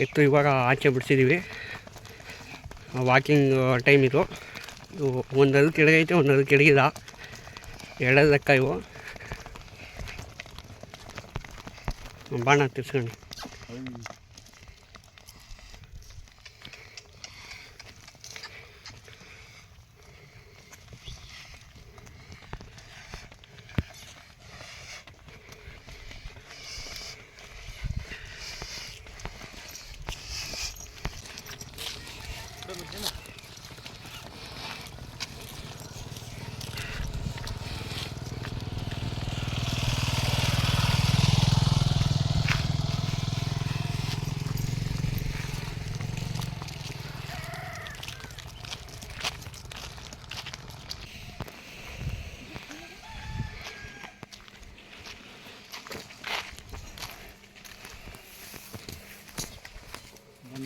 ಎತ್ತು ಇವಾಗ ಆಚೆ ಬಿಡಿಸಿದ್ದೀವಿ ವಾಕಿಂಗ್ ಟೈಮ್ ಇದು. ಒಂದು ಅದು ಕೆಳಗೈತೆ ಒಂದು ಅದು ಕೆಳಗಿಲ್ಲ ಎರಡಲ್ಲಿ ಲೆಕ್ಕ ಇವು. ಬಾಣ ತಿರ್ಸ್ಕೊಂಡು.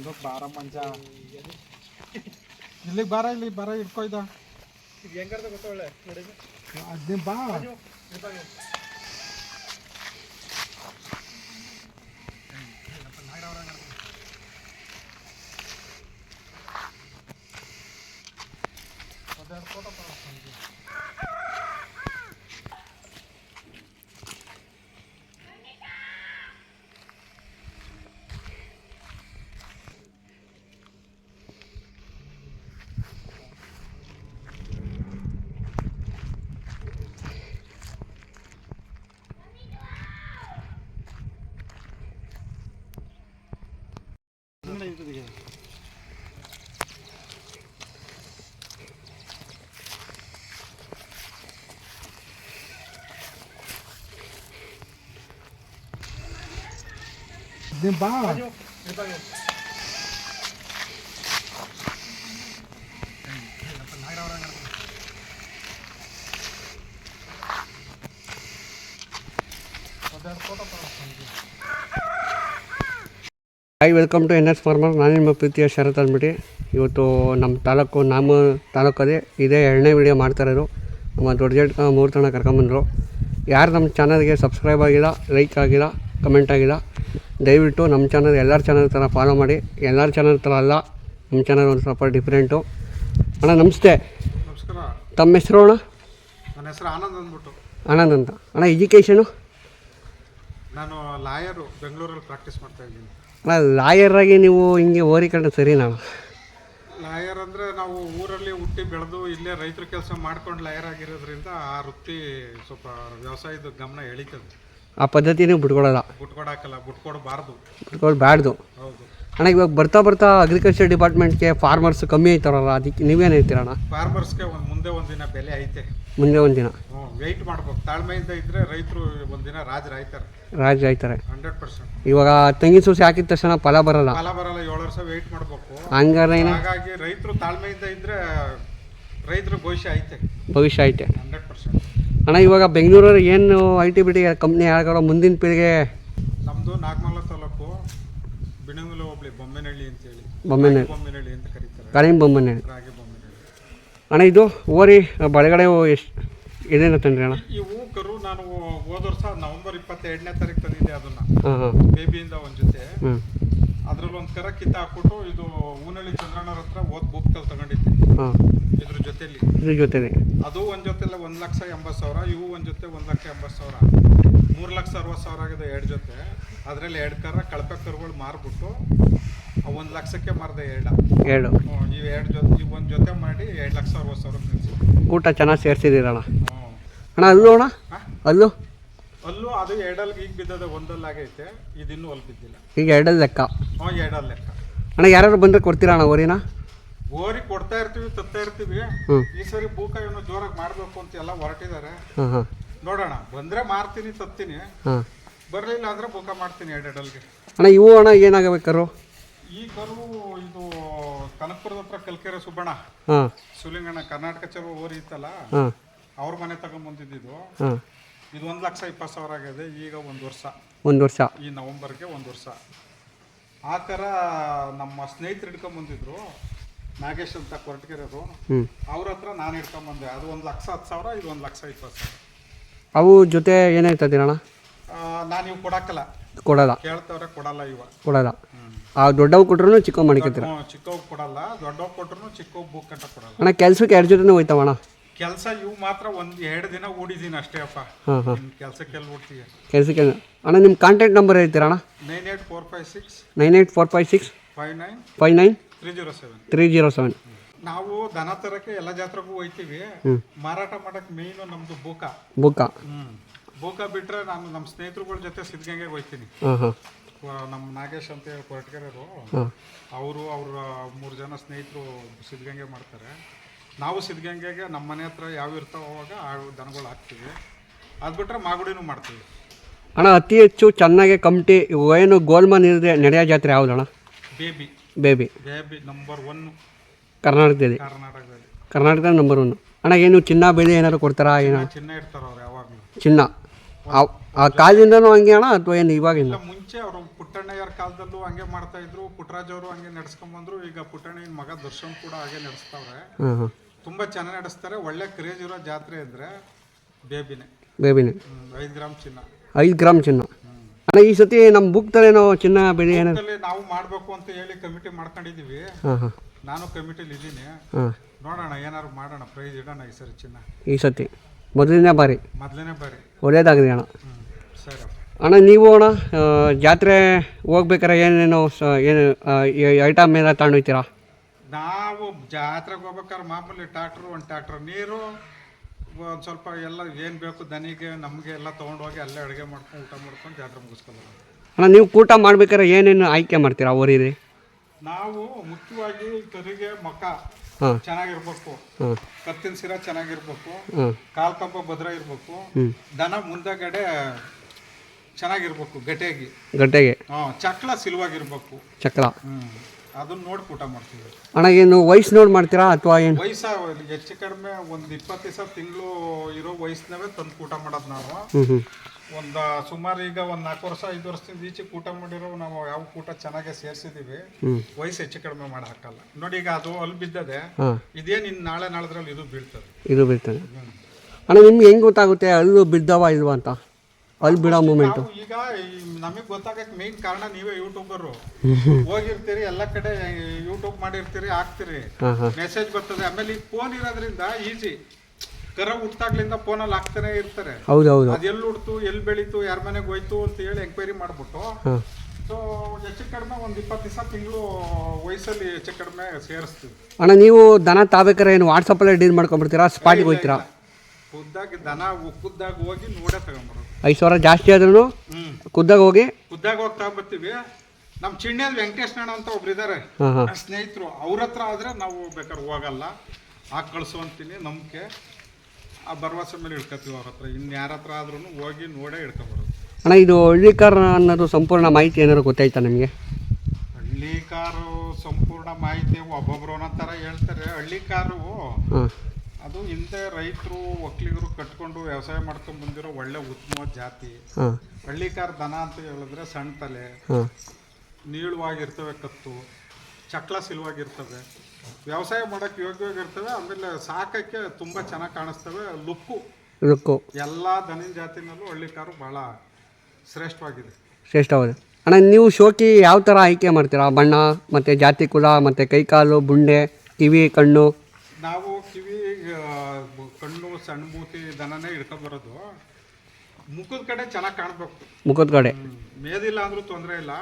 ಬಂದು ಬಾರ ಮಂಜ ಇಲ್ಲಿಗೆ ಬಾರ ಇಲ್ಲಿ ಬಾರ ಇಟ್ಕೊ ಇದ ಅದೇ ಬಾ ಬಾ hi welcome to N S farmer ನಾನು ನಿಮ್ಮ ಪ್ರೀತಿಯ ಶರತ್ ಅಂದ್ಬಿಟ್ಟು ಇವತ್ತು ನಮ್ಮ ತಾಲೂಕು ನಮ್ಮ ತಾಲೂಕದೇ ಇದೇ ಎರಡನೇ ವಿಡಿಯೋ ಮಾಡ್ತಾಯಿರೋದು ನಮ್ಮ ದೊಡ್ಡ ಜಡ್ಕ ಮೂರು ತನ ಕರ್ಕೊಂಬಂದರು. ಯಾರು ನಮ್ಮ ಚಾನಲ್ಗೆ ಸಬ್ಸ್ಕ್ರೈಬ್ ಆಗಿಲ್ಲ ಲೈಕ್ ಆಗಿಲ್ಲ ಕಮೆಂಟ್ ಆಗಿಲ್ಲ ದಯವಿಟ್ಟು ನಮ್ಮ ಚಾನಲ್ ಎಲ್ಲರ ಚಾನಲ್ ಥರ ಫಾಲೋ ಮಾಡಿ. ಎಲ್ಲರ ಚಾನಲ್ ಥರ ಅಲ್ಲ ನಮ್ಮ ಚಾನಲ್ ಒಂದು ಸ್ವಲ್ಪ ಡಿಫ್ರೆಂಟು ಅಣ್ಣ ನಮಸ್ತೆ. ನಮಸ್ಕಾರ. ತಮ್ಮ ಹೆಸರು ಅಣ್ಣ? ನನ್ನ ಹೆಸರು ಆನಂದ್ ಅಂದ್ಬಿಟ್ಟು. ಆನಂದ್ ಅಂತ. ಅಣ್ಣ ಎಜುಕೇಷನು ನಾನು ಲಾಯರು ಬೆಂಗಳೂರಲ್ಲಿ ಪ್ರಾಕ್ಟೀಸ್ ಮಾಡ್ತಾ ಇದ್ದೀನಿ. ಅಣ್ಣ ಲಾಯರಾಗಿ ನೀವು ಹಿಂಗೆ ಓರಿಕೊಂಡು ನಾನು ಲಾಯರ್ ಅಂದರೆ ನಾವು ಊರಲ್ಲಿ ಹುಟ್ಟಿ ಬೆಳೆದು ಇಲ್ಲೇ ರೈತರ ಕೆಲಸ ಮಾಡ್ಕೊಂಡು ಲಾಯರ್ ಆಗಿರೋದ್ರಿಂದ ಆ ವೃತ್ತಿ ಸ್ವಲ್ಪ ವ್ಯವಸಾಯದ ಗಮನ ಎಳಿತದೆ. ಆ ಪದ್ಧತಿನೂ ಬಿಟ್ಕೊಡಲ್ಲ ಬಿಟ್ಕೊಡಕ್ಕಲ್ಲ ಬಿಟ್ಕೊಡ್ಬಾರ್ದು. ಬಿಟ್ಕೊಡ್ಬಾರ್ದು ಹೌದು. ಅಣ್ಣ ಇವಾಗ ಬರ್ತಾ ಬರ್ತಾ ಅಗ್ರಿಕಲ್ಚರ್ ಡಿಪಾರ್ಟ್ಮೆಂಟ್ಗೆ ಫಾರ್ಮರ್ಸ್ ಕಮ್ಮಿ ಆಯ್ತಾರಲ್ಲ ಅದಕ್ಕೆ ನೀವೇನು ಹೇಳ್ತೀರ ಅಣ್ಣ? ಫಾರ್ಮರ್ಸ್ಗೆ ಒಂದು ಮುಂದೆ ಒಂದಿನ ಬೆಲೆ ಐತೆ. ಮುಂದೆ ಒಂದಿನ ದಿನ. ಹ್ಞೂ ವೆಯ್ಟ್ ಮಾಡ್ಬೇಕು. ತಾಳ್ಮೆಯಿಂದ ಇದ್ರೆ ರೈತರು ಒಂದಿನ ರಾಜರಾಯ್ತಾರೆ ರಾಜ ಆಯ್ತಾರೆ. Hundred percent. ಇವಾಗ ತೆಂಗಿನ ಸೂಸಿ ಹಾಕಿದ ತಕ್ಷಣ ಫಲ ಬರಲ್ಲ. ಫಲ ಬರಲ್ಲ ಏಳು ವರ್ಷ ವೆಯ್ಟ್ ಮಾಡಬೇಕು. ಹಂಗಾರೆ ಏನು? ಹಾಗಾಗಿ ರೈತರು ತಾಳ್ಮೆಯಿಂದ ಇದ್ರೆ ರೈತರು ಭವಿಷ್ಯ ಐತೆ. ಭವಿಷ್ಯ ಐತೆ. Hundred percent. ಅಣ್ಣ ಇವಾಗ ಬೆಂಗಳೂರಲ್ಲಿ ಏನು I T B T company ಯಾರು ಮುಂದಿನ ಪೀಳಿಗೆ ನಮ್ಮದು ನಾಗಮಲ್ಲ ತಾಲೂಕು ಬಿಣಗುಲ ಹೋಬಳಿ ಬೊಮ್ಮೆನಹಳ್ಳಿ ಅಂತ ಹೇಳಿ ಬೊಮ್ಮೆನಹಳ್ಳಿ ಅಂತ ಕರೀತಾರೆ. ಕರೀಂ ಬೊಮ್ಮೆನಹಳ್ಳಿ ರಾಗಿ ಬೊಮ್ಮೆನಹಳ್ಳಿ ಅಣ್ಣ ಇದು ಓರಿ ಬಳಗಡೆ ಎಷ್ಟು ಇದೇನ ತಂದ್ರಿ ಅಣ್ಣ? ಈ ಹೂಕರು ನಾನು ಹೋದ ವರ್ಷ ನವೆಂಬರ್ ಇಪ್ಪತ್ತೆರಡನೇ ತಾರೀಕು ತಂದಿದ್ದೆ ಅದನ್ನ. ಬೇಬಿಯಿಂದ ಒಂದು ಜೊತೆ. ಹ್ಞೂ ಅದ್ರಲ್ಲಿ ಒಂದು ಕರ ಕಿತ್ತ ಹಾಕ್ಬಿಟ್ಟು ಇದು ಊನಳ್ಳಿ ಚಂದ್ರಣ್ಣವ್ರ ಹತ್ರ ಓದ್ ಬುಕ್ತಲ್ಲಿ ತಗೊಂಡಿದ್ದೀನಿ ಹಾಂ. ಇದ್ರ ಜೊತೆಲಿ. ಇದ್ರ ಜೊತೆಲಿ. ಅದು ಒಂದು ಜೊತೆಲ್ಲ ಒಂದು ಲಕ್ಷ ಎಂಬತ್ತು ಸಾವಿರ ಇವು ಒಂದು ಜೊತೆ ಒಂದು ಲಕ್ಷ ಎಂಬತ್ತು ಸಾವಿರ. ಮೂರು ಲಕ್ಷ ಅರವತ್ತು ಸಾವಿರ ಆಗಿದೆ ಎರಡು ಜೊತೆ. ಅದರಲ್ಲಿ ಎರಡು ಕರ ಕಳಪೆ ಕರುಗಳು ಮಾರ್ಬಿಟ್ಟು ಒಂದು ಲಕ್ಷಕ್ಕೆ ಮಾರಿದೆ ಎರಡು. ಎರಡು. ಇವು ಎರಡು ಜೊತೆ ಇವು ಒಂದು ಜೊತೆ ಮಾಡಿ ಎರಡು ಲಕ್ಷ ಅರವತ್ತು ಸಾವಿರ ಊಟ ಚೆನ್ನಾಗಿ ಸೇರಿಸಿದ್ದೀರಣ್ಣ. ಹ್ಞೂ ಅಣ್ಣ ಅಲ್ಲೂ ಅಣ್ಣ? ಅಲ್ಲೂ? ಅಲ್ಲೂ ಅದು ಎರಡಲ್ಗೆ ಈಗ ಬಿದ್ದದ ಒಂದಲ್ಲಾಗೈತೆ ಇದಿನ್ನೂ ಅಲ್ಲಿ ಬಿದ್ದಿಲ್ಲ. ಈಗ ಎರಡಲ್ಲಿ ಲೆಕ್ಕ? ಹ್ಞೂ ಎರಡಲ್ಲಿ ಲೆಕ್ಕ. ಅಣ್ಣ ಯಾರು ಬಂದರೆ ಕೊಡ್ತೀರಾ ಅಣ್ಣ ಓರಿನ? ಓರಿ ಕೊಡ್ತಾ ಇರ್ತೀವಿ ತತ್ತಾ ಇರ್ತೀವಿ. ಹ್ಞೂ ಈ ಸರಿ ಬೂಕ ಏನೋ ಜೋರಾಗಿ ಮಾಡಬೇಕು ಅಂತ ಎಲ್ಲ ಹೊರಟಿದ್ದಾರೆ. ಹಾಂ ಹಾಂ. ನೋಡೋಣ ಬಂದ್ರೆ ಮಾರ್ತೀನಿ ತತ್ತೀನಿ ಹಾಂ. ಬರಲಿಲ್ಲ ಅಂದ್ರೆ ಬೂಕ ಮಾಡ್ತೀನಿ ಎರಡೆರಡಲ್ಗೆ ಅಣ್ಣ ಇವು ಅಣ್ಣ ಏನಾಗಬೇಕಾರು ಈ ಕರು ಇದು ಕನಕಪುರದ ಹತ್ರ ಕಲ್ಕೆರೆ ಸುಬ್ಬಣ್ಣ. ಹಾಂ. ಸುಲಿಂಗಣ್ಣ ಕರ್ನಾಟಕ ಚಲೋ ಓರಿ ಇತ್ತಲ್ಲ? ಹಾಂ. ಅವ್ರ ಮನೆ ತಗೊಂಬಂದಿದ್ದು ಹಾಂ. ಇದು ಒಂದು ಲಕ್ಷ ಇಪ್ಪತ್ತು ಸಾವಿರ ಆಗಿದೆ ಈಗ ಒಂದು ವರ್ಷ. ಒಂದು ವರ್ಷ. ಈ ನವಂಬರ್ಗೆ ಒಂದು ವರ್ಷ. ಆ ಥರ ನಮ್ಮ ಸ್ನೇಹಿತರು ಹಿಡ್ಕೊಂಬಂದಿದ್ರು ನಾಗೇಶ್ ಅಂತ ಕೊರಟಗೆರೆದು ಹ್ಞೂ ಅವ್ರ ಹತ್ರ ನಾನು ಹಿಡ್ಕೊಂಬಂದೆ ಅದು ಒಂದು ಲಕ್ಷ ಹತ್ತು ಸಾವಿರ ಇದು ಒಂದು ಲಕ್ಷ ಇಪ್ಪತ್ತು ಸಾವಿರ. ಅವು ಜೊತೆ ಏನಾಯ್ತದೆ ಅಣ್ಣ ನಾನು ಇವು ಕೊಡಕ್ಕಲ್ಲ. ಕೊಡಲ್ಲ. ಕೇಳ್ತವ್ರೆ ಕೊಡಲ್ಲ ಇವ. ಕೊಡಲ್ಲ. ಆ ದೊಡ್ಡವು ಕೊಟ್ರು ಚಿಕ್ಕವು ಮಾಡ್ಕೊತೀರ ಚಿಕ್ಕವ್ ಕೊಡಲ್ಲ ದೊಡ್ಡವ್ ಕೊಟ್ರು ಚಿಕ್ಕವ್ ಬುಕ್ ಅಂತ ಕೊಡಲ್ಲ. ಅಣ್ಣ ಕೆಲ್ಸಕ್ಕೆ ಎರಡು ಜೊತೆ ಹೋಯ್ತಾವಣ್ಣ ಕೆಲಸ ಇವು ಮಾತ್ರ ಒಂದು ಎರಡು ದಿನ ಓಡಿದ್ದೀನಿ ಅಷ್ಟೇ ಅಪ್ಪ. ಹಾಂ ಹಾಂ. ಕೆಲ್ಸಕ್ಕೆ ಎಲ್ಲಿ ಓಡ್ತೀಯ ಕೆಲಸಕ್ಕೆ ಅಣ್ಣ ನಿಮ್ಮ ಕಾಂಟ್ಯಾಕ್ಟ್ ನಂಬರ್ ಹೇಳ್ತೀರಾ ಅಣ್ಣ? Nine eight four five six nine eight four five six five nine five nine three zero seven. Three zero seven. ನಾವು ದನ ತರಕ್ಕೆ ಎಲ್ಲ ಜಾತ್ರೆಗೂ ಹೋಯ್ತೀವಿ. ಮಾರಾಟ ಮಾಡಕ್ ಮೇಯ್ನು ನಮ್ದು ಬೂಕ. ಬುಕ್ಕ ಹ್ಮ್. ಬೂಕ ಬಿಟ್ರೆ ನಾನು ನಮ್ಮ ಸ್ನೇಹಿತರುಗಳ ಜೊತೆ ಸಿದ್ಧಗಂಗೆಗೆ ಹೋಯ್ತೀನಿ. ಹಾಂ ಹಾಂ. ವ- ನಮ್ಮ ನಾಗೇಶ್ ಅಂತ ಹೇಳಿ ಕೊರಟಗೆರೆಯವರು. ಅವರು ಅವ್ರ ಮೂರು ಜನ ಸ್ನೇಹಿತರು ಸಿದ್ಧಗಂಗೆ ಮಾಡ್ತಾರೆ. ನಾವು ಸಿದ್ಧಗಂಗೆಗೆ ನಮ್ಮ ಮನೆ ಹತ್ರ ಯಾವ ಇರ್ತಾವ ಅವಾಗ ಆ ದನಗಳು ಹಾಕ್ತೀವಿ. ಅದು ಬಿಟ್ರೆ ಮಾಗುಡಿನೂ ಮಾಡ್ತೀವಿ. ಅಣ್ಣ ಅತಿ ಹೆಚ್ಚು ಚೆನ್ನಾಗಿ ಕಮಿಟಿ ಏನು ಗೋಲ್ಮನ್ ಇರದೆ ನಡೆಯೋ ಜಾತ್ರೆ ಯಾವ್ದು ಅಣ್ಣ? Baby. Baby. Baby number one ಕರ್ನಾಟಕದಲ್ಲಿ? ಕರ್ನಾಟಕದಲ್ಲಿ. ಕರ್ನಾಟಕದ ನಂಬರ್ ಒನ್ ಅಣ್ಣ ಏನು ಚಿನ್ನ ಬೆಲೆ ಏನಾದ್ರು ಕೊಡ್ತಾರಾ? ಏನೋ? ಚಿನ್ನ ಇರ್ತಾರೆ ಅವ್ರು ಯಾವಾಗಲೂ. ಚಿನ್ನ. ಆ- ಆ ಕಾಲದಿಂದನೂ ಹಂಗೆ ಅಣ್ಣ ಅಥವಾ ಏನು ಇವಾಗಿಲ್ಲ ಇಲ್ಲ ಮುಂಚೆ ಅವರು ಪುಟ್ಟಣ್ಣಯ್ಯರ ಕಾಲದಲ್ಲೂ ಹಂಗೆ ಮಾಡ್ತಾ ಇದ್ರು. ಪುಟ್ಟರಾಜ್ ಅವರು ಹಂಗೆ ನಡ್ಸ್ಕೊಂಬಂದ್ರು ಈಗ ಪುಟ್ಟಣ್ಣಯ್ಯನ ಮಗ ದರ್ಶನ್ ಕೂಡ ಹಾಗೆ ನಡೆಸ್ತಾವ್ರೆ. ಹಾಂ ಹಾಂ ತುಂಬಾ ಚೆನ್ನಾಗಿ ನಡೆಸ್ತಾರೆ. ಒಳ್ಳೆ ಕ್ರೇಜ್ ಇರೋ ಜಾತ್ರೆ ಅಂದ್ರೆ ಬೇಬಿನೇ. ಬೇಬಿನೇ. ಐದು ಗ್ರಾಮ್ ಚಿನ್ನ. ಐದು ಗ್ರಾಮ್ ಚಿನ್ನ. ಅಣ್ಣ ಈ ಸತಿ ನಮ್ಮ ಬುಕ್ ಏನೋ ಚಿನ್ನ ಬೆಲೆ ಏನೋ ನಾವು ಮಾಡಬೇಕು ಅಂತ ಹೇಳಿ ಕಮಿಟಿ ಮಾಡ್ಕೊಂಡಿದ್ದೀವಿ ಹಾಂ ಹಾಂ. ನಾನು ಕಮಿಟಿಲಿ ಇದ್ದೀನಿ. ಹಾಂ. ನೋಡೋಣ ಏನಾದ್ರು ಮಾಡೋಣ. ಪ್ರೈಸ್ ಇಡೋಣ ಈ ಸರಿ ಚಿನ್ನ. ಈ ಸತಿ. ಮೊದಲನೇ ಬಾರಿ. ಮೊದಲನೇ ಬಾರಿ. ಒಳ್ಳೇದಾಗಿದೆ ಅಣ್ಣ. ಹ್ಞೂ ಸರಿ ಅಣ್ಣ ನೀವು ಅಣ್ಣ ಆ, ಜಾತ್ರೆ ಹೋಗ್ಬೇಕಾರೆ ಏನೇನೋ ಸ ಏನು ಐಟಮ್ ಎಲ್ಲ ತಗೊಂಡೋಗ್ತೀರಾ ನಾವು ಜಾತ್ರೆಗೆ ಹೋಗ್ಬೇಕಾದ್ರೆ ಮಾಮೂಲಿ ಟ್ಯಾಕ್ಟ್ರು ಒಂದು ಟ್ಯಾಕ್ಟ್ರ್ ನೀರು ಒಂದು ಸ್ವಲ್ಪ ಎಲ್ಲ ಏನು ಬೇಕು ದನಿಗೆ ನಮಗೆ ಎಲ್ಲ ತೊಗೊಂಡೋಗಿ ಅಲ್ಲೇ ಅಡುಗೆ ಮಾಡ್ಕೊಂಡು ಊಟ ಮಾಡ್ಕೊಂಡು ಜಾತ್ರೆ ಮುಗಿಸ್ಕೊಂಡು ಅಣ್ಣ ನೀವು ಊಟ ಮಾಡ್ಬೇಕಾದ್ರೆ ಏನೇನು ಆಯ್ಕೆ ಮಾಡ್ತೀರಾ ಅವರಿಗೆ ನಾವು ಮುಖ್ಯವಾಗಿ ಕರಿಗೆ ಮಕ್ಕ ಚೆನ್ನಾಗಿರ್ಬೇಕು. ಕತ್ತಿನ ಸಿರ ಚೆನ್ನಾಗಿರ್ಬೇಕು. ಕಾಲ್ ಕಂಬ ಭದ್ರ ಇರ್ಬೇಕು. ದನ ಮುಂದಗಡೆ ಚೆನ್ನಾಗಿರ್ಬೇಕು ಗಟ್ಟಿಯಾಗಿ ಗಟ್ಟೆಗೆ ಹಾಂ ಚಕ್ಲ ಸಿಲ್ವಾಗಿರ್ಬೇಕು. ಚಕ್ಲ. ಹ್ಞೂ ಅದನ್ನ ನೋಡಿ ಊಟ ಮಾಡ್ತೀವಿ. ಅಣ್ಣ ಏನು ವಯಸ್ಸು ನೋಡಿ ಮಾಡ್ತೀರಾ ಅಥವಾ ಏನು? ವಯಸ್ಸ ಹೆಚ್ಚು ಕಡಿಮೆ ಒಂದು ಇಪ್ಪತ್ತು ದಿವಸ ತಿಂಗಳು ಇರೋ ವಯಸ್ಸಿನವೇ ತಂದು ಊಟ ಮಾಡೋದು ನಾವು. ಹ್ಞೂ ಹ್ಞೂ ಒಂದು ಸುಮಾರು ಈಗ ಒಂದು ನಾಲ್ಕು ವರ್ಷ ಐದು ವರ್ಷದಿಂದ ಈಚೆ ಊಟ ಮಾಡಿರೋ ನಾವು ಯಾವ ಊಟ ಚೆನ್ನಾಗೆ ಸೇರಿಸಿದೀವಿ ವಯಸ್ಸು ಹೆಚ್ಚು ಕಡಿಮೆ ಮಾಡಿ ಹಾಕಲ್ಲ ನೋಡಿ ಈಗ ಅದು ಅಲ್ಲಿ ಬಿದ್ದದೆ ಇದೇ ಇದೇನು ಇನ್ನು ನಾಳೆ ನಾಳದ್ರಲ್ಲಿ ಇದು ಬೀಳ್ತದೆ. ಇದು ಬೀಳ್ತದೆ. ಅಣ್ಣ ನಿಮ್ಗೆ ಹೆಂಗೆ ಗೊತ್ತಾಗುತ್ತೆ ಅಲ್ಲೂ ಬಿದ್ದವ ಇಲ್ವಾ ಅಂತ? ಅಲ್ಲಿ ಬಿಡೋ ಮೂಮೆಂಟು ನಾವು ಈಗ ನಮಗೆ ಗೊತ್ತಾಗಕ್ಕೆ ಮೇನ್ ಕಾರಣ ನೀವೇ ಯೂಟ್ಯೂಬರು ಹೋಗಿರ್ತೀರಿ ಎಲ್ಲ ಕಡೆ ಯೂಟ್ಯೂಬ್ ಮಾಡಿರ್ತೀರಿ ಹಾಕ್ತೀರಿ. ಹಾಂ ಹಾಂ. ಮೆಸೇಜ್ ಬರ್ತದೆ. ಆಮೇಲೆ ಈ ಫೋನ್ ಇರೋದ್ರಿಂದ ಈಸಿ ಕರ ಹುಟ್ಟಾಗ್ಲಿಂದ ಫೋನಲ್ಲಿ ಹಾಕ್ತಾನೆ ಇರ್ತಾರೆ. ಹೌದು ಹೌದು ಅದು ಎಲ್ಲಿ ಹುಡ್ತು ಎಲ್ಲಿ ಬೆಳೀತು ಯಾರ ಮನೆಗೆ ಹೋಯ್ತು ಅಂತ ಹೇಳಿ ಎಂಕ್ವೈರಿ ಮಾಡ್ಬಿಟ್ಟು. ಹಾಂ. ಸೊ ಹೆಚ್ಚು ಕಡಿಮೆ ಒಂದು ಇಪ್ಪತ್ತು ದಿವಸ ತಿಂಗಳು ವಯಸ್ಸಲ್ಲಿ ಹೆಚ್ಚು ಕಡಿಮೆ ಸೇರಿಸ್ತೀವಿ. ಅಣ್ಣ ನೀವು ದನ ತಾಬೇಕಾರೆ ಏನು ವಾಟ್ಸಪ್ಪಲ್ಲೇ ಡೀಲ್ ಮಾಡ್ಕೊಂಡ್ಬಿಡ್ತೀರಾ? ಸ್ಪಾಟಿಗೆ ಹೋಗ್ತೀರಾ? ಖುದ್ದಾಗಿ ದನ ಖುದ್ದಾಗಿ ಹೋಗಿ ನೋಡೇ ತಗೊಂಬರೋದು ಐದು ಸಾವಿರ ಜಾಸ್ತಿ ಆದ್ರೂ ಖುದ್ದಾಗ ಹೋಗಿ? ಖುದ್ದಾಗ ಹೋಗಿ ಬರ್ತೀವಿ ನಮ್ಮ ವೆಂಕಟೇಶ್ ನಾಣ ಅಂತ ಒಬ್ರು ಇದ್ದಾರೆ ಸ್ನೇಹಿತರು. ಅವ್ರ ಹತ್ರ ಆದರೆ ನಾವು ಬೇಕಾದ್ರೆ ಹೋಗಲ್ಲ. ಹಾಕಿ ಕಳಿಸು ಅಂತೀನಿ ನಂಬಿಕೆ. ಆ ಭರವಸೆ ಮೇಲೆ ಇಡ್ಕೊತೀವಿ ಅವ್ರ ಹತ್ರ. ಇನ್ನು ಯಾರ ಹತ್ರ ಆದ್ರೂ ಹೋಗಿ ನೋಡೇ ಇಡ್ಕೊಬರೋದು ಅಣ್ಣ ಇದು ಹಳ್ಳಿಕಾರ ಅನ್ನೋದು ಸಂಪೂರ್ಣ ಮಾಹಿತಿ ಏನಾದ್ರು ಗೊತ್ತಾಯ್ತಾ ನಿಮಗೆ? ಹಳ್ಳಿಕಾರು ಸಂಪೂರ್ಣ ಮಾಹಿತಿ ಒಬ್ಬೊಬ್ರು ಒಂದೊಂದ್ ಥರ ಹೇಳ್ತಾರೆ. ಹಳ್ಳಿಕಾರು ಅದು ಹಿಂದೆ ರೈತರು ಒಕ್ಕಲಿಗರು ಕಟ್ಕೊಂಡು ವ್ಯವಸಾಯ ಮಾಡ್ಕೊಂಡು ಬಂದಿರೋ ಒಳ್ಳೆ ಉತ್ತಮ ಜಾತಿ. ಹಳ್ಳಿಕಾರ ಹಳ್ಳಿ ಕಾರ್ ದನ ಅಂತ ಹೇಳಿದ್ರೆ ಸಣ್ಣ ತಲೆ ನೀಳವಾಗಿರ್ತವೆ ಕತ್ತು ಚಕ್ಲ ಸಿಲ್ವಾಗಿರ್ತವೆ. ವ್ಯವಸಾಯ ಮಾಡೋಕ್ಕೆ ಯೋಗ್ಯವಾಗಿರ್ತವೆ ಆಮೇಲೆ ಸಾಕಕ್ಕೆ ತುಂಬ ಚೆನ್ನಾಗಿ ಕಾಣಿಸ್ತವೆ ಲುಕ್ಕು. ಲುಕ್ಕು. ಎಲ್ಲ ದನಿನ ಜಾತಿನಲ್ಲೂ ಹಳ್ಳಿಕಾರು ಬಹಳ ಭಾಳ ಶ್ರೇಷ್ಠವಾಗಿದೆ. ಶ್ರೇಷ್ಠವಾಗಿದೆ. ಅಣ್ಣ ನೀವು ಶೋಕಿ ಯಾವ ಥರ ಆಯ್ಕೆ ಮಾಡ್ತೀರಾ? ಬಣ್ಣ ಮತ್ತು ಜಾತಿ ಕುಲ ಮತ್ತು ಕೈಕಾಲು ಬುಂಡೆ ಕಿವಿ ಕಣ್ಣು? ನಾವು ಕಣ್ಣು ಸಣ್ಣ ಮೂತಿ ದನನೇ ಹಿಡ್ಕೊಂಬರೋದು ಮುಖದ ಕಡೆ ಚೆನ್ನಾಗಿ ಕಾಣಬೇಕು. ಮುಖದ ಕಡೆ. ಮೇದಿಲ್ಲ ಅಂದ್ರೂ ತೊಂದರೆ ಇಲ್ಲ.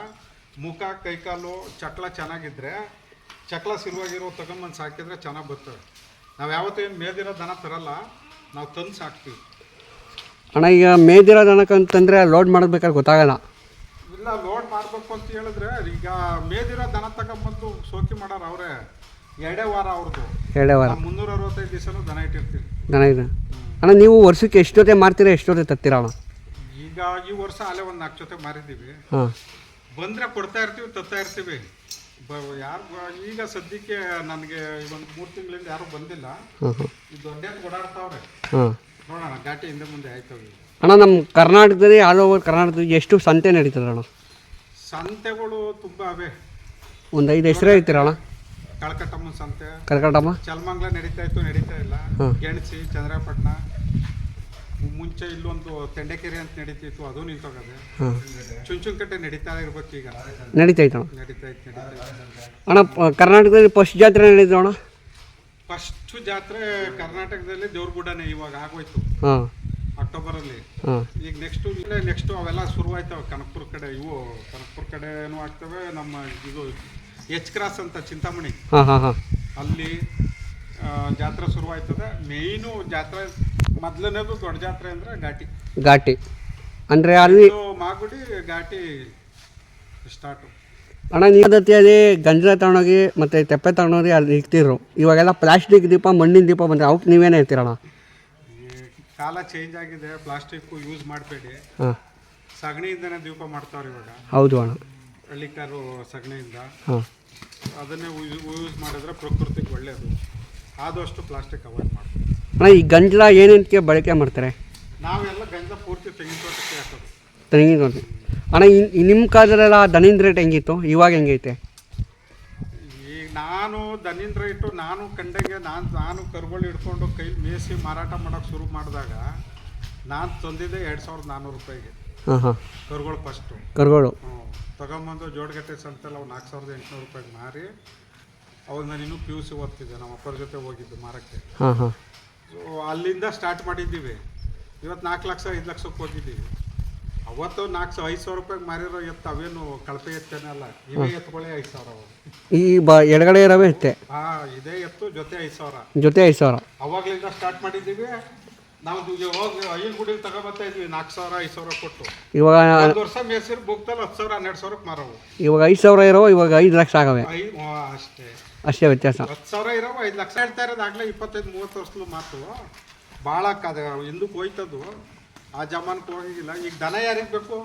ಮುಖ ಕೈಕಾಲು ಚಕ್ಲ ಚೆನ್ನಾಗಿದ್ರೆ ಚಕ್ಲ ಸಿರುವಾಗಿರೋ ತಗೊಂಬಂದು ಸಾಕಿದ್ರೆ ಚೆನ್ನಾಗಿ ಬರ್ತವೆ ನಾವು ಯಾವತ್ತೂ ಏನು ಮೇದಿರೋ ದನ ತರಲ್ಲ ನಾವು ತಂದು ಸಾಕ್ತೀವಿ. ಅಣ್ಣ ಈಗ ಮೇದಿರೋ ದನಕ್ಕಂತಂದರೆ ಲೋಡ್ ಮಾಡಬೇಕಾದ್ರೆ ಗೊತ್ತಾಗಲ್ಲ. ಇಲ್ಲ ಲೋಡ್ ಮಾಡಬೇಕು ಅಂತ ಹೇಳಿದ್ರೆ ಈಗ ಮೇದಿರೋ ದನ ತಗೊಂಬಂದು ಸೋಕಿ ಮಾಡೋರು ಅವರೇ. ಎರಡೇ ವಾರ ಅವ್ರದ್ದು ಎರಡೇ ವಾರ. ಮುನ್ನೂರ ಅರವತ್ತೈದು ದಿವಸ ದನ ಇಟ್ಟಿರ್ತೀವಿ ದನ ಇದೆ. ಅಣ್ಣ ನೀವು ವರ್ಷಕ್ಕೆ ಎಷ್ಟು ಜೊತೆ ಮಾರ್ತೀರಾ ಎಷ್ಟು ಜೊತೆ ತತ್ತೀರಾ ಅಣ್ಣ? ಈಗ ಈ ವರ್ಷ ಅಲ್ಲೇ ಒಂದು ನಾಲ್ಕು ಜೊತೆ ಮಾರಿದ್ದೀವಿ. ಹಾಂ. ಬಂದರೆ ಕೊಡ್ತಾ ಇರ್ತೀವಿ ತತ್ತಾ ಇರ್ತೀವಿ. ಬ ಯಾರು ಈಗ ಸದ್ಯಕ್ಕೆ ನನಗೆ ಒಂದು ಮೂರು ತಿಂಗಳಿಂದ ಯಾರು ಬಂದಿಲ್ಲ. ಈ ದೊಡ್ಡ ಓಡಾಡ್ತಾವ್ರೆ. ಹಾಂ. ನೋಡೋಣ ಘಾಟಿ ಹಿಂದೆ ಮುಂದೆ ಆಯ್ತವೆ ಅಣ್ಣ ನಮ್ಮ ಕರ್ನಾಟಕದಲ್ಲಿ ಆಲ್ ಓವರ್ ಕರ್ನಾಟಕದಲ್ಲಿ ಎಷ್ಟು ಸಂತೆ ನಡೀತದೆ ಅಣ್ಣ? ಸಂತೆಗಳು ತುಂಬ ಅವೆ. ಒಂದು ಐದು ಹೆಸರು ಹೇಳ್ತೀರಾ ಅಣ್ಣ? ಕಳಕಟ್ಟಮ್ಮನ ಸಂತೆ. ಕರ್ಕಟಮ್ಮ ಚಲ್ಮಂಗ್ಲ ನಡೀತಾ ಇತ್ತು ನಡೀತಾ ಇಲ್ಲ. ಹಾಂ. ಗೆಣಸಿ ಚಂದ್ರಪಟ್ಟಣ ಮುಂಚೆ ಇಲ್ಲೊಂದು ತೆಂಡೆಕೆರೆ ಅಂತ ನಡೀತಿತ್ತು ಅದು ನಿಂತೋಗದೆ. ಹಾಂ. ನಡೀತಾ ಇರ್ಬೇಕು ಈಗ. ನಡೀತೈತೆ ಅಣ್ಣ. ನಡೀತಾ ಇತ್ತು ನಡೀತಾ ಇತ್ತು. ಅಣ್ಣ ಪ- ಕರ್ನಾಟಕದಲ್ಲಿ ಫಸ್ಟ್ ಜಾತ್ರೆ ನಡೀತು ಅಣ್ಣ? ಫಸ್ಟ್ ಜಾತ್ರೆ ಕರ್ನಾಟಕದಲ್ಲಿ ದೇವ್ರಗುಡನೇ ಇವಾಗ ಆಗೋಯ್ತು. ಹಾಂ. ಅಕ್ಟೋಬರಲ್ಲಿ. ಹಾಂ. ಈಗ ನೆಕ್ಸ್ಟ್ ನೆಕ್ಸ್ಟ್ ನೆಕ್ಸ್ಟು ಅವೆಲ್ಲ ಶುರುವಾಯ್ತವೆ. ಕನಕಪುರ ಕಡೆ ಇವು ಕನಕಪುರ ಕಡೆನೂ ಆಗ್ತವೆ ನಮ್ಮ ಇದು ಎಚ್ ಕ್ರಾಸ್ ಅಂತ ಚಿಂತಾಮಣಿ. ಹಾಂ ಹಾಂ ಹಾಂ. ಅಲ್ಲಿ ಜಾತ್ರೆ ಶುರುವಾಯ್ತದೆ. ಮೇಯ್ನು ಜಾತ್ರೆ ಮೊದಲನೇದು ದೊಡ್ಡ ಜಾತ್ರೆ ಅಂದ್ರೆ ಘಾಟಿ. ಘಾಟಿ. ಅಂದರೆ ಅಲ್ಲಿ ಇದು ಮಾಗುಡಿ ಘಾಟಿ ಸ್ಟಾರ್ಟು ಅಣ್ಣ ನೀವು ಅದೇ ಗಂಜಲ ತಗೊಂಡೋಗಿ ಮತ್ತು ತೆಪ್ಪೆ ತಗೊಂಡೋಗಿ ಅಲ್ಲಿ ಇಕ್ತಿದ್ರು. ಇವಾಗೆಲ್ಲ ಪ್ಲಾಸ್ಟಿಕ್ ದೀಪ ಮಣ್ಣಿನ ದೀಪ ಬಂದರೆ ಅವಕ್ಕೆ ನೀವೇನೇ ಇರ್ತೀರಣ್ಣ? ಈ ಕಾಲ ಚೇಂಜ್ ಆಗಿದೆ. ಪ್ಲಾಸ್ಟಿಕ್ ಯೂಸ್ ಮಾಡಬೇಡಿ. ಹಾಂ. ಸಗಣಿಯಿಂದನೇ ದೀಪ ಮಾಡ್ತಾವ್ರೆ ಇವಾಗ. ಹೌದು ಅಣ್ಣ. ಹಳ್ಳಿಕಾರು ಸಗಣಿಯಿಂದ. ಹಾಂ. ಅದನ್ನೇ ಯೂಸ್ ಮಾಡಿದ್ರೆ ಪ್ರಕೃತಿಗೆ ಒಳ್ಳೆಯದು ಆದಷ್ಟು ಪ್ಲಾಸ್ಟಿಕ್ ಅವಾಯ್ಡ್ ಮಾಡ್ಬೇಕು. ಅಣ್ಣ ಈ ಗಂಜಲ ಏನೇನಕ್ಕೆ ಬಳಕೆ ಮಾಡ್ತಾರೆ? ನಾವೆಲ್ಲ ಗಂಜ ಪೂರ್ತಿ ತೆಂಗಿನ ತೋಟಕ್ಕೆ ಹಾಕೋದು. ತೆಂಗಿನ ತೋಟ. ಅಣ್ಣ ಈ ನಿಮ್ಮ ಕಾಲದಲ್ಲೆಲ್ಲ ದನಿಂದ ರೇಟ್ ಹೆಂಗಿತ್ತು? ಇವಾಗ ಹೆಂಗೈತೆ? ಈಗ ನಾನು ದನಿಂದ ರೇಟು ನಾನು ಕಂಡಂಗೆ ನಾನು ನಾನು ಕರುಗಳು ಹಿಡ್ಕೊಂಡು ಕೈಲಿ ಮೇಯಿಸಿ ಮಾರಾಟ ಮಾಡೋಕೆ ಶುರು ಮಾಡಿದಾಗ ನಾನು ತಂದಿದ್ದೆ ಎರಡು ಸಾವಿರದ ನಾನ್ನೂರು ರೂಪಾಯಿಗೆ. ಹಾಂ ಹಾಂ. ಕರುಗಳು ಫಸ್ಟು ಕರುಗಳು. ಹ್ಞೂ ತಗೊಂಬಂದು ಜೋಡ್ಗಟ್ಟೆ ಸಂತೆಲ್ಲ ಅವು ನಾಲ್ಕು ಸಾವಿರದ ಎಂಟುನೂರು ರೂಪಾಯಿಗೆ ಮಾರಿ ಅವಾಗ ನಾನು ಇನ್ನೂ ಪಿ ಯು ಸಿ ಓದ್ತಿದ್ದೆ ನಮ್ಮ ಅಪ್ಪರ ಜೊತೆ ಹೋಗಿದ್ದು ಮಾರಕ್ಕೆ. ಹಾಂ ಹಾಂ. ಸೊ ಅಲ್ಲಿಂದ ಸ್ಟಾರ್ಟ್ ಮಾಡಿದ್ದೀವಿ. ಇವತ್ತು ನಾಲ್ಕು ಲಕ್ಷ ಐದು ಲಕ್ಷಕ್ಕೆ ಹೋಗಿದ್ದೀವಿ ಅವತ್ತು ನಾಲ್ಕು ಸಾವಿರ ಐದು ಸಾವಿರ ರೂಪಾಯಿಗೆ ಮಾರಿರೋ ಎತ್ತು ಅವೇನು ಕಳಪೆ ಎತ್ತೇನಲ್ಲ ಇವೇ ಎತ್ತುಗಳೇ ಐದು ಸಾವಿರ ಅವು ಈ ಬ ಎಡಗಡೆ ಇರೋವೇ ಇತ್ತೆ ಹಾಂ ಇದೇ ಎತ್ತು ಜೊತೆ ಐದು ಸಾವಿರ. ಜೊತೆ ಐದು ಸಾವಿರ. ಅವಾಗಲಿಂದ ಸ್ಟಾರ್ಟ್ ಮಾಡಿದ್ದೀವಿ. ನಾವು ಹೋಗಿ ಐದು ಗುಡಿಗೆ ಇದ್ವಿ ನಾಲ್ಕು ಸಾವಿರ ಐದು ಸಾವಿರ ಕೊಟ್ಟು. ಇವಾಗ ಒಂದು ವರ್ಷ ಮೇಸಿರ್ ಬುಕ್ತಲ್ಲಿ ಹತ್ತು ಸಾವಿರ ಹನ್ನೆರಡು ಸಾವಿರಕ್ಕೆ ಮಾರವು. ಇವಾಗ ಐದು ಸಾವಿರ ಇರೋ ಇವಾಗ ಐದು ಲಕ್ಷ ಆಗವೆ. ಐದು ಅಷ್ಟೇ. ಅಷ್ಟೇ ವ್ಯತ್ಯಾಸ. ಹತ್ತು ಸಾವಿರ ಇರೋ ಐದು ಲಕ್ಷ ಹೇಳ್ತಾ ಇರೋದು ಆಗಲೇ ಇಪ್ಪತ್ತೈದು ಮೂವತ್ತು ವರ್ಷದ ಮಾತು. ಭಾಳ ಕದ ಹಿಂದಕ್ಕೆ ಹೋಯ್ತದು. ಆ ಜಮಾನಕ್ಕೆ ಹೋಗಿಲ್ಲ. ಈಗ ದನ ಯಾರಿಗೆ ಬೇಕು?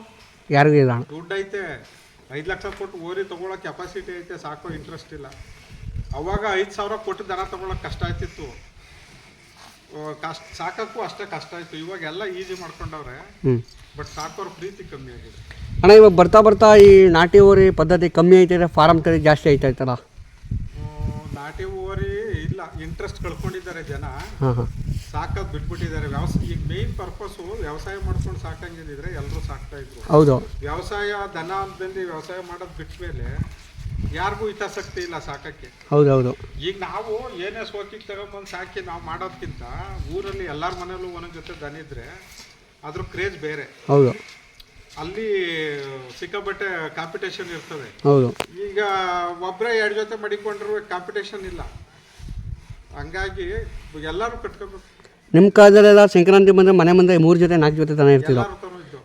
ಯಾರಿಗೂ ಇಲ್ಲ. ದುಡ್ಡು ಐತೆ. ಐದು ಲಕ್ಷ ಕೊಟ್ಟು ಓರಿ ತೊಗೊಳೋ ಕೆಪಾಸಿಟಿ ಐತೆ ಸಾಕೋ ಇಂಟ್ರೆಸ್ಟ್ ಇಲ್ಲ. ಅವಾಗ ಐದು ಸಾವಿರ ಕೊಟ್ಟು ದನ ತೊಗೊಳಕ್ಕೆ ಕಷ್ಟ ಆಯ್ತಿತ್ತು ಆ, ಕಷ್ಟ ಸಾಕಕ್ಕೂ ಅಷ್ಟೇ ಕಷ್ಟ ಆಯಿತು. ಇವಾಗ ಎಲ್ಲ ಈಸಿ ಮಾಡ್ಕೊಂಡವ್ರೆ ಬಟ್ ಸಾಕೋರ ಪ್ರೀತಿ ಕಮ್ಮಿ ಆಗಿದೆ. ಅಣ್ಣ ಇವಾಗ ಬರ್ತಾ ಬರ್ತಾ ಈ ನಾಟಿ ಓರಿ ಪದ್ಧತಿ ಕಮ್ಮಿ ಐತೈತೆ ಫಾರಮ್ ತಳಿ ಜಾಸ್ತಿ ಐತೈತಲ್ಲ ನಾಟಿ ಓರಿ ಇಲ್ಲ ಇಂಟ್ರೆಸ್ಟ್ ಕಳ್ಕೊಂಡಿದ್ದಾರೆ ಜನ. ಸಾಕೋದು ಬಿಟ್ಬಿಟ್ಟಿದ್ದಾರೆ. ವ್ಯವಸಾಯ ಈಗ ಮೇಯ್ನ್ ಪರ್ಪಸ್ಸು ವ್ಯವಸಾಯ ಮಾಡ್ಕೊಂಡು ಸಾಕಂಗಿದ್ರೆ ಎಲ್ಲರೂ ಸಾಕ್ತಾ ಇದ್ರು. ಹೌದು. ವ್ಯವಸಾಯ ದನ ಅಂತಂದು ವ್ಯವಸಾಯ ಮಾಡೋದು ಬಿಟ್ಟ ಮೇಲೆ ಯಾರಿಗೂ ಹಿತಾಸಕ್ತಿ ಇಲ್ಲ ಸಾಕಕ್ಕೆ. ಹೌದು ಹೌದು ಈಗ ನಾವು ಏನೇ ಸೋಕಿಗೆ ತಗೊಂಡ್ಬಂದು ಸಾಕಿ ನಾವು ಮಾಡೋದಕ್ಕಿಂತ ಊರಲ್ಲಿ ಎಲ್ಲರ ಮನೆಯಲ್ಲೂ ಒಂದೊಂದು ಜೊತೆ ದನ ಇದ್ರೆ ಅದ್ರ ಕ್ರೇಜ್ ಬೇರೆ. ಹೌದು. ಅಲ್ಲಿ ಸಿಕ್ಕಾಪಟ್ಟೆ ಕಾಂಪಿಟೇಷನ್ ಇರ್ತದೆ. ಹೌದು. ಈಗ ಒಬ್ಬರೇ ಎರಡು ಜೊತೆ ಮಡಿಕೊಂಡ್ರು ಕಾಂಪಿಟೇಷನ್ ಇಲ್ಲ. ಹಂಗಾಗಿ ಎಲ್ಲರೂ ಕಟ್ಕೋಬೇಕು. ನಿಮ್ಮ ಕಾಲದಲ್ಲೆಲ್ಲ ಸಂಕ್ರಾಂತಿ ಬಂದರೆ ಮನೆ ಮುಂದೆ ಮೂರು ಜೊತೆ ನಾಲ್ಕು ಜೊತೆ ದನ ತನೂ ಇದ್ದು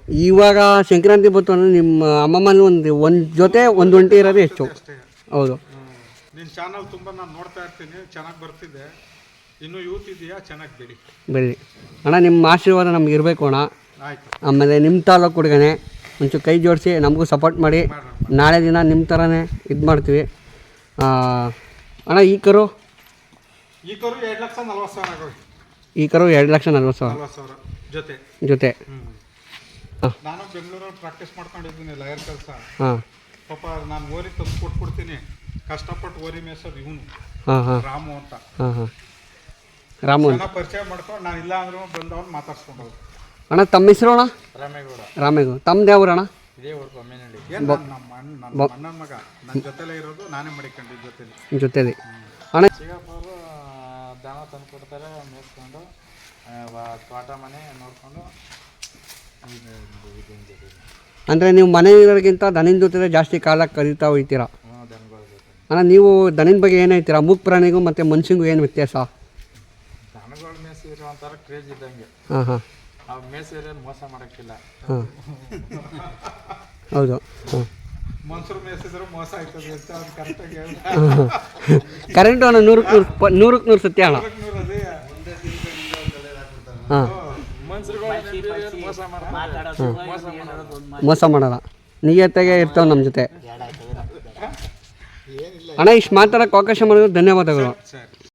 ಇವಾಗ ಸಂಕ್ರಾಂತಿ ಬಂತು ಅಂದರೆ ನಿಮ್ಮ ಅಮ್ಮಮ್ಮನ ಒಂದು ಒಂದು ಜೊತೆ ಒಂದು ಒಂಟಿ ಇರೋದೇ ಹೆಚ್ಚು. ಹೌದು. ನಿನ್ನ ಚಾನಲ್ ತುಂಬಾ ನಾನು ನೋಡ್ತಾ ಇರ್ತೀನಿ ಚೆನ್ನಾಗಿ ಬರ್ತಿದೆ. ಇನ್ನು ಯೂತ್ ಇದೆಯಾ ಚೆನ್ನಾಗಿ ಬಿಡಿ. ಬೆಳಿ ಅಣ್ಣ ನಿಮ್ಮ ಆಶೀರ್ವಾದ ನಮ್ಗೆ ಇರಬೇಕು ಅಣ್ಣ. ಆಯಿತು. ಆಮೇಲೆ ನಿಮ್ಮ ತಾಲೂಕು ಹುಡುಗನೆ ಒಂಚೂರು ಕೈ ಜೋಡಿಸಿ ನಮಗೂ ಸಪೋರ್ಟ್ ಮಾಡಿ. ನಾಳೆ ದಿನ ನಿಮ್ಮ ಥರನೇ ಇದು ಮಾಡ್ತೀವಿ. ಅಣ್ಣ ಈ ಕರು? ಈ ಕರು ಎರಡು ಲಕ್ಷ ನಲ್ವತ್ತು ಸಾವಿರ ಈ ಕರು ಎರಡು ಲಕ್ಷ ನಲ್ವತ್ತು ಸಾವಿರ. ನಲ್ವತ್ತು ಸಾವಿರ ಜೊತೆ. ಜೊತೆ. ನಾನು ಬೆಂಗಳೂರಲ್ಲಿ ಪ್ರಾಕ್ಟೀಸ್ ಮಾಡ್ಕೊಂಡಿದ್ದೀನಿ ಲಾಯರ್ ಕೆಲಸ. ಹಾಂ. ಪಾಪ ನಾನು ಓರಿ ತಂದು ಕೊಟ್ಬಿಡ್ತೀನಿ. ಕಷ್ಟಪಟ್ಟು ಓರಿ ಮೇಸರ್ ಇವನು. ಹಾಂ ಹಾಂ. ರಾಮು ಅಂತ. ಹಾಂ ಹಾಂ. ರಾಮು ಪರಿಚಯ ಮಾಡ್ಕೊಂಡು ನಾನು ಇಲ್ಲ ಅಂದ್ರೂ ಬಂದವನು ಮಾತಾಡ್ಸ್ಕೊಂಡು ಅಣ್ಣ ತಮ್ಮ ಹೆಸರು ಅಣ್ಣ? ರಾಮೇಗೌಡ. ರಾಮೇಗೌಡ. ತಮ್ಮದೇ ಅವ್ರು ಅಣ್ಣ? ಇದೇ ಊರು ಏನು ನಮ್ಮ ಅಣ್ಣ ನಮ್ಮ ಅಣ್ಣನ ಮಗ? ನನ್ನ ಜೊತೆಲೇ ಇರೋದು ನಾನೇ ಮಡಿಕೊಂಡಿದ್ದ ಜೊತೆಲಿ. ಜೊತೆಲಿ. ಅಣ್ಣ ಸಿಗಪ್ಪವರು ದಾನ ತಂದು ಕೊಡ್ತಾರೆ ವ- ತೋಟ ಮನೆ ನೋಡಿಕೊಂಡು ಅಂದರೆ ನೀವು ಮನೆ ಇರೋರಿಗಿಂತ ದನಿನ ಜೊತೆ ಜಾಸ್ತಿ ಕಾಲ ಕರೀತಾ ಹೋಗ್ತೀರಾ? ಅಣ್ಣ ನೀವು ದನಿನ ಬಗ್ಗೆ ಏನು ಹೇಳ್ತೀರಾ? ಮೂಕ್ ಪ್ರಾಣಿಗೂ ಮತ್ತು ಮನುಷ್ಯಂಗೂ ಏನು ವ್ಯತ್ಯಾಸ? ದನಗಳು ಮೇಯಿಸಿದ್ರೆ ಒಂಥರ ಕ್ರೇಜ್ ಇದ್ದಂಗೆ. ಹಾಂ ಹಾಂ. ಮೋಸ ಮಾಡೋಕ್ಕಿಲ್ಲ. ಹಾಂ. ಹೌದು. ಹಾಂ. ಮೋಸ ಆಯ್ತದೆ ಅಂತ ಅವ್ನು ಕರೆಕ್ಟಾಗಿ ಹೇಳಿ ಕರೆಂಟು ಅಣ್ಣ ನೂರಕ್ಕೆ ನೂರು ನೂರಕ್ಕೆ ನೂರು ಸತ್ಯ ಅಣ್ಣ? ಹಾಂ. ಮೋಸ ಮಾಡ್ತಾರೆ ಮೋಸ ಮಾಡೋದು ಮಾಡಲ್ಲ ನಿಯತ್ತಾಗೆ ಇರ್ತಾವೆ ನಮ್ಮ ಜೊತೆ. ಅಣ್ಣ ಇಷ್ಟು ಮಾತಾಡೋಕೆ ಅವಕಾಶ ಮಾಡೋದು ಧನ್ಯವಾದಗಳು.